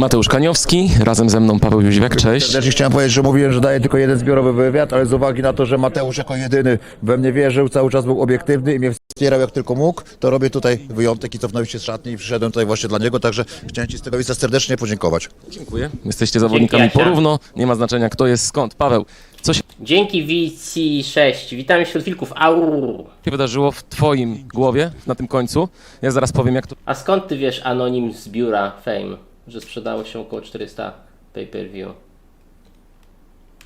Mateusz Kaniowski, razem ze mną Paweł Jóźwiak, cześć. Serdecznie chciałem powiedzieć, że mówiłem, że daję tylko jeden zbiorowy wywiad, ale z uwagi na to, że Mateusz jako jedyny we mnie wierzył, cały czas był obiektywny i mnie wspierał jak tylko mógł, to robię tutaj wyjątek i cofnąłem się z szatni i przyszedłem tutaj właśnie dla niego, także chciałem Ci z tego miejsca serdecznie podziękować. Dziękuję. Jesteście zawodnikami Dzięki, Asia. porówno, nie ma znaczenia kto jest skąd. Paweł, co się Dzięki VC6. Witamy wśród wilków. Au. wydarzyło w twoim głowie na tym końcu? Ja zaraz powiem jak to... A skąd ty wiesz anonim z biura Fame, że sprzedało się około 400 pay-per-view?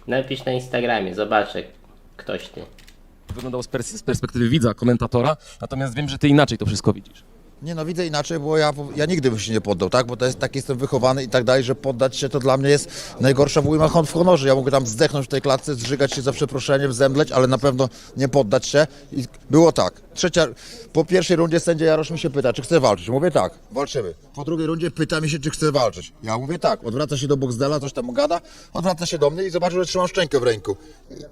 Napisz na Instagramie, zobaczę ktoś ty. wyglądało z, pers- z perspektywy widza, komentatora, natomiast wiem, że ty inaczej to wszystko widzisz. Nie no, widzę inaczej, bo ja, ja nigdy bym się nie poddał, tak? Bo to jest, tak jestem wychowany i tak dalej, że poddać się to dla mnie jest najgorsza w ujmach w honorze. Ja mogę tam zdechnąć w tej klatce, zżygać się za przeproszeniem, zemdleć, ale na pewno nie poddać się. I było tak. Trzecia, po pierwszej rundzie sędzia Jarosz mi się pyta, czy chce walczyć. Mówię tak, walczymy. Po drugiej rundzie pyta mi się, czy chce walczyć. Ja mówię tak, odwraca się do Boxdela, coś tam gada, odwraca się do mnie i zobaczył, że trzymam szczękę w ręku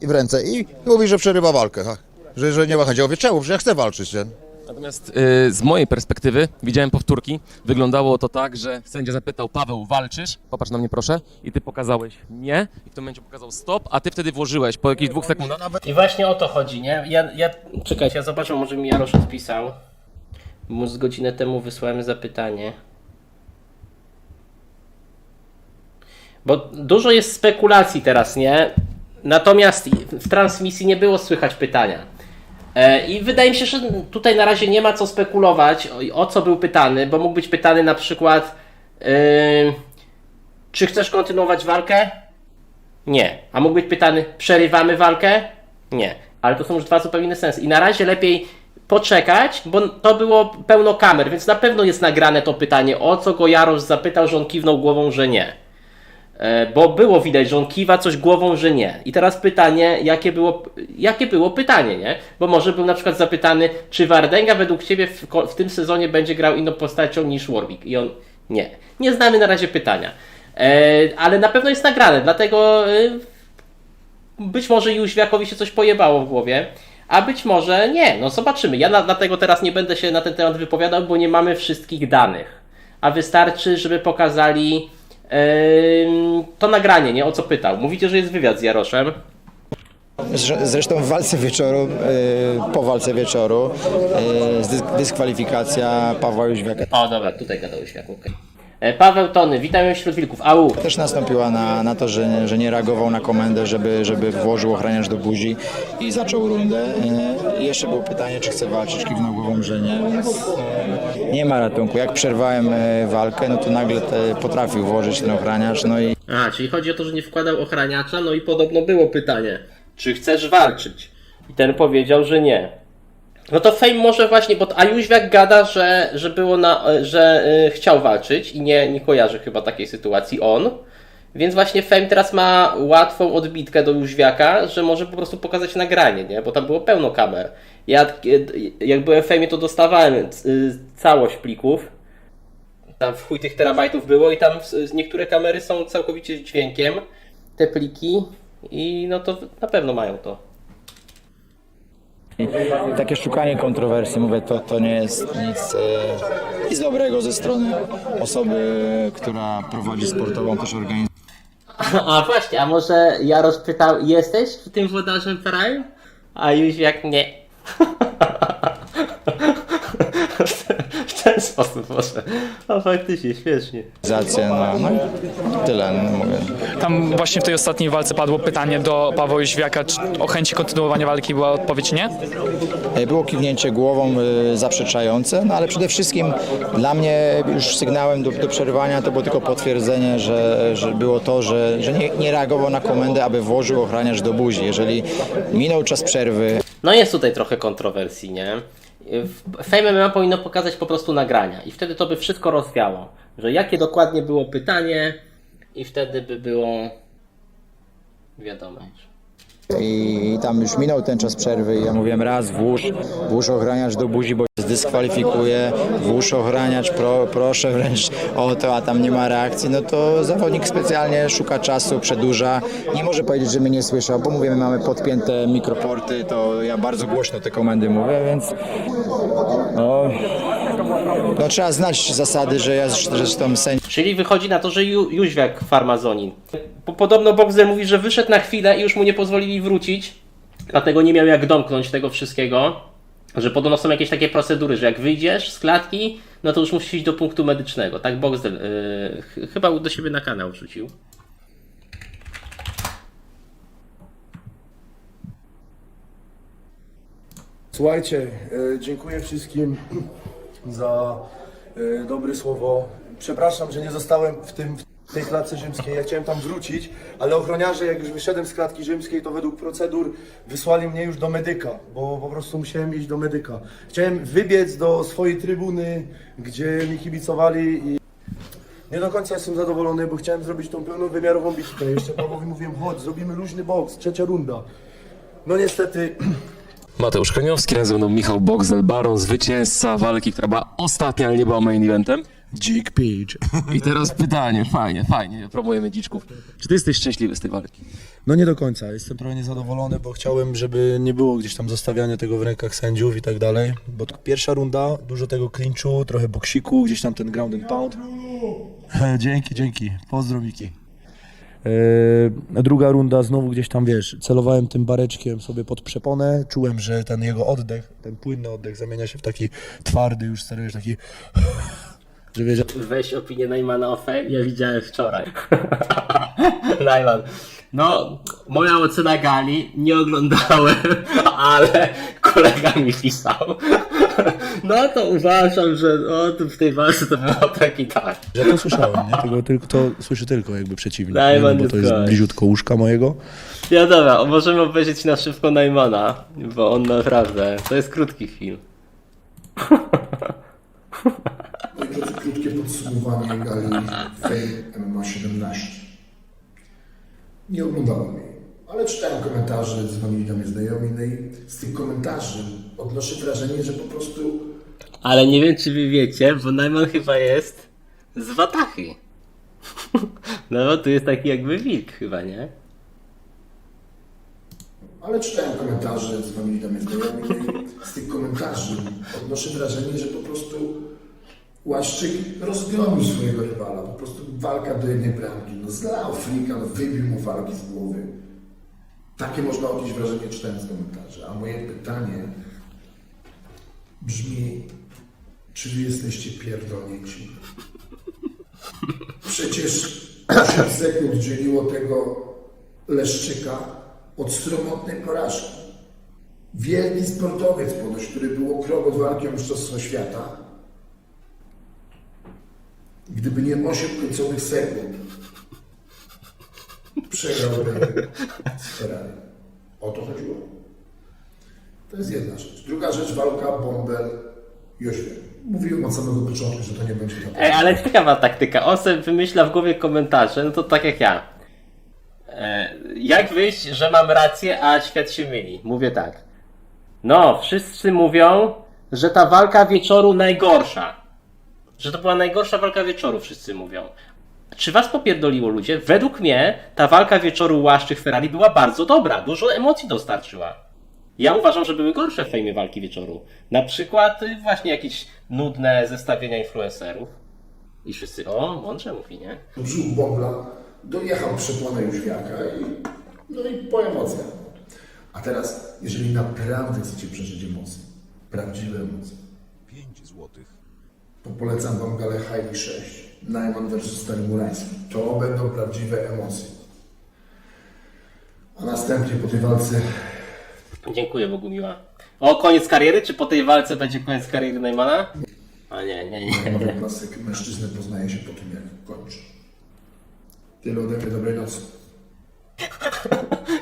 i w ręce i mówi, że przerywa walkę, tak? Że, że nie ma chęci. Ja mówię, czemu? Że ja chcę walczyć, nie? Natomiast y, z mojej perspektywy widziałem powtórki. Wyglądało to tak, że sędzia zapytał Paweł, walczysz? Popatrz na mnie proszę. I ty pokazałeś nie. I w tym momencie pokazał stop, a ty wtedy włożyłeś po jakichś dwóch sekundach. I właśnie o to chodzi, nie? Ja, ja, czekajcie, ja zobaczę, może mi Jarosz odpisał. Mu z godzinę temu wysłałem zapytanie. Bo dużo jest spekulacji teraz, nie? Natomiast w transmisji nie było słychać pytania. E, I wydaje mi się, że tutaj na razie nie ma co spekulować, o, co był pytany, bo mógł być pytany na przykład, yy, czy chcesz kontynuować walkę? Nie. A mógł być pytany, przerywamy walkę? Nie. Ale to są już dwa zupełnie inne sensy. I na razie lepiej poczekać, bo to było pełno kamer, więc na pewno jest nagrane to pytanie, o co go Jarosz zapytał, że on kiwnął głową, że nie. E, Bo było widać, że on kiwa coś głową, że nie. I teraz pytanie, jakie było, jakie było pytanie, nie? Bo może był na przykład zapytany, czy Wardęga według Ciebie w, w tym sezonie będzie grał inną postacią niż Warwick? I on, nie. Nie znamy na razie pytania. E, ale na pewno jest nagrane, dlatego e, być może Jóźwiakowi się coś pojebało w głowie, a być może nie. No zobaczymy. Ja na, dlatego teraz nie będę się na ten temat wypowiadał, bo nie mamy wszystkich danych. A wystarczy, żeby pokazali to nagranie, nie? O co pytał. Mówicie, że jest wywiad z Jaroszem. Zresztą w walce wieczoru, e, po walce wieczoru, e, dyskwalifikacja Pawła Jóźwiaka O, dobra, tutaj gadał Jóźwiak, okej. E, Paweł Tony, witamy wśród wilków. Au! też nastąpiła na, na to, że, że nie reagował na komendę, żeby, żeby włożył ochraniacz do buzi i zaczął rundę. E, jeszcze było pytanie, czy chce walczyć, kiwnął głową, że nie, e, nie ma ratunku. Jak przerwałem e, walkę, no to nagle potrafił włożyć ten ochraniacz, no i A, czyli chodzi o to, że nie wkładał ochraniacza, no i podobno było pytanie, czy chcesz walczyć? I ten powiedział, że nie. No to Fame może właśnie, bo a Jóźwiak gada, że, że było na, że y, chciał walczyć i nie, nie kojarzy chyba takiej sytuacji on. Więc właśnie Fame teraz ma łatwą odbitkę do Jóźwiaka, że może po prostu pokazać nagranie, nie? Bo tam było pełno kamer. Ja jak byłem w Fame, to dostawałem y, całość plików. Tam w chuj tych terabajtów było i tam niektóre kamery są całkowicie dźwiękiem, te pliki i no to na pewno mają to. takie szukanie kontrowersji, mówię, to, to nie jest nic, e, nic dobrego ze strony osoby, która prowadzi sportową też organizację. A właśnie, a może Jarosz pytał, jesteś tym włodarzem Ferrari? A Jóźwiak nie. w ten sposób może. A faktycznie, śmiesznie. No, no i tyle, no, mówię. Tam właśnie w tej ostatniej walce padło pytanie do Pawła Jóźwiaka, czy o chęci kontynuowania walki była odpowiedź nie? E, Było kiwnięcie głową e, zaprzeczające, no ale przede wszystkim dla mnie już sygnałem do, do przerywania to było tylko potwierdzenie, że, że było to, że, że nie, nie reagował na komendę, aby włożył ochraniacz do buzi. Jeżeli minął czas przerwy, No jest tutaj trochę kontrowersji, nie? Fame MMA powinno pokazać po prostu nagrania i wtedy to by wszystko rozwiało, że jakie dokładnie było pytanie i wtedy by było wiadomo już. I tam już minął ten czas przerwy ja mówiłem raz włóż, włóż ochraniacz do buzi, bo się zdyskwalifikuje, włóż ochraniacz, pro, proszę wręcz o to, a tam nie ma reakcji, no to zawodnik specjalnie szuka czasu, przedłuża, nie może powiedzieć, że mnie nie słyszał, bo mówimy, mamy podpięte mikroporty, to ja bardzo głośno te komendy mówię, więc no, No trzeba znać zasady, że ja zresztą sędzia Czyli wychodzi na to, że Ju, Jóźwiak farmazonin. Po, podobno Boxer mówi, że wyszedł na chwilę i już mu nie pozwolili wrócić, dlatego nie miał jak domknąć tego wszystkiego. Że podobno są jakieś takie procedury, że jak wyjdziesz z klatki, no to już musisz iść do punktu medycznego. Tak Boxer yy, ch- chyba do siebie na kanał wrzucił. Słuchajcie, e, dziękuję wszystkim za e, dobre słowo. Przepraszam, że nie zostałem w, tym, w tej klatce rzymskiej. Ja chciałem tam wrócić, ale ochroniarze, jak już wyszedłem z klatki rzymskiej, to według procedur wysłali mnie już do medyka, bo po prostu musiałem iść do medyka. Chciałem wybiec do swojej trybuny, gdzie mi kibicowali i nie do końca jestem zadowolony, bo chciałem zrobić tą pełnowymiarową bitwę. Jeszcze Pawłowi mówiłem, chodź, zrobimy luźny boks, trzecia runda. No niestety Mateusz Koniowski, razem ze mną Michał Boxel, Baron, zwycięzca walki, która była ostatnia, ale nie była main eventem. Dick Page. I teraz pytanie, fajnie, fajnie, promujemy dziczków. Czy ty jesteś szczęśliwy z tej walki? No nie do końca, jestem trochę niezadowolony, bo chciałem, żeby nie było gdzieś tam zostawiania tego w rękach sędziów i tak dalej. Bo to pierwsza runda, dużo tego klinczu, trochę boksiku, gdzieś tam ten ground and pound. dzięki, dzięki. Pozdro Miki. Druga runda znowu gdzieś tam, wiesz, celowałem tym bareczkiem sobie pod przeponę, czułem, że ten jego oddech, ten płynny oddech zamienia się w taki twardy już, stary, taki... że wiesz, Weź opinię Najmana o fame, ja widziałem wczoraj. Najman. No, moja ocena gali, nie oglądałem, ale kolega mi pisał. No to uważam, że o, tu w tej walce to było tak i tak. Ja to słyszałem, nie? Tego, tylko, to słyszę tylko jakby przeciwnik, nie? No, bo to jest bliziutko łóżka mojego. Ja dobra, możemy obejrzeć na szybko Najmana, bo on naprawdę, to jest krótki film. Drodzy, krótkie podsumowanie gali Fame MMA 17. Nie oglądałem jej, ale czytałem komentarze, dzwonili do mnie znajomi, no i z tych komentarzy odnoszę wrażenie, że po prostu Ale nie wiem, czy wy wiecie, bo Najman chyba jest z Watachy. No bo tu jest taki jakby wilk chyba, nie? Ale czytałem komentarze, dzwonili do mnie znajomi, no i z tych komentarzy odnoszę wrażenie, że po prostu Łaszczyk rozgromił swojego rywala. Po prostu walka do jednej bramki. No zlał frika, no wybił mu walki z głowy. Takie można odnieść wrażenie czytając komentarze. A moje pytanie brzmi, czy wy jesteście pierdolnięci? Przecież 8 sekund dzieliło tego Leszczyka od sromotnej porażki. Wielki sportowiec ponoć, który był o krok Świata, gdyby nie 8 końcowych sekund, przegrałby z Ferrari. O to chodziło. To jest jedna rzecz. Druga rzecz, walka Bombel Jóźwiak. Mówiłem od samego początku, że to nie będzie na Ej, ale ciekawa taktyka. On sobie wymyśla w głowie komentarze, no to tak jak ja. E, jak wyjść, że mam rację, a świat się myli? Mówię tak. No, wszyscy mówią, że ta walka wieczoru najgorsza. Że to była najgorsza walka wieczoru, wszyscy mówią. Czy was popierdoliło ludzie? Według mnie ta walka wieczoru Łaszczyk Ferrari była bardzo dobra. Dużo emocji dostarczyła. Ja uważam, że były gorsze w fejmie walki wieczoru. Na przykład y, właśnie jakieś nudne zestawienia influencerów. I wszyscy, o, mądrze mówi, nie? brzuch Bombla, dojechał przepłonę Jóźwiaka i, no i po emocjach. A teraz, jeżeli naprawdę chcecie przeżyć emocje, prawdziwe emocje, 5 złotych, to polecam Wam galę Haili 6, Najman vs Stary. To będą prawdziwe emocje. A następnie po tej walce Dziękuję Bogu miła. O, koniec kariery? Czy po tej walce będzie koniec kariery Neymana? A nie, nie, nie. nowy klasyk mężczyznę poznaje się po tym, jak kończy. Tyle ode mnie, dobrej nocy.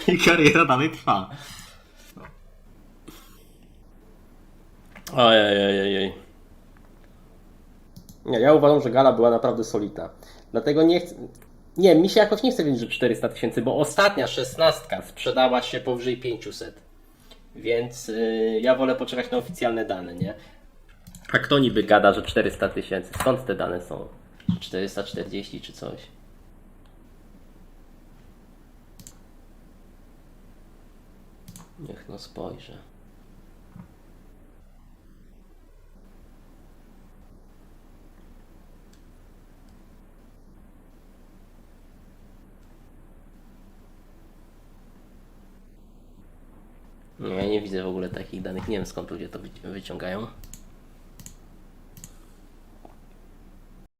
I kariera dalej trwa. Ojej. Nie, ja uważam, że gala była naprawdę solidna. Dlatego nie chcę. Nie, mi się jakoś nie chce wiedzieć, że 400 tysięcy, bo ostatnia szesnastka sprzedała się powyżej 500. Więc yy, ja wolę poczekać na oficjalne dane, nie? A kto niby gada, że 400 tysięcy? Skąd te dane są? 440 czy coś? Niech no spojrzę. No, ja nie widzę w ogóle takich danych. Nie wiem skąd ludzie to wyci- wyciągają.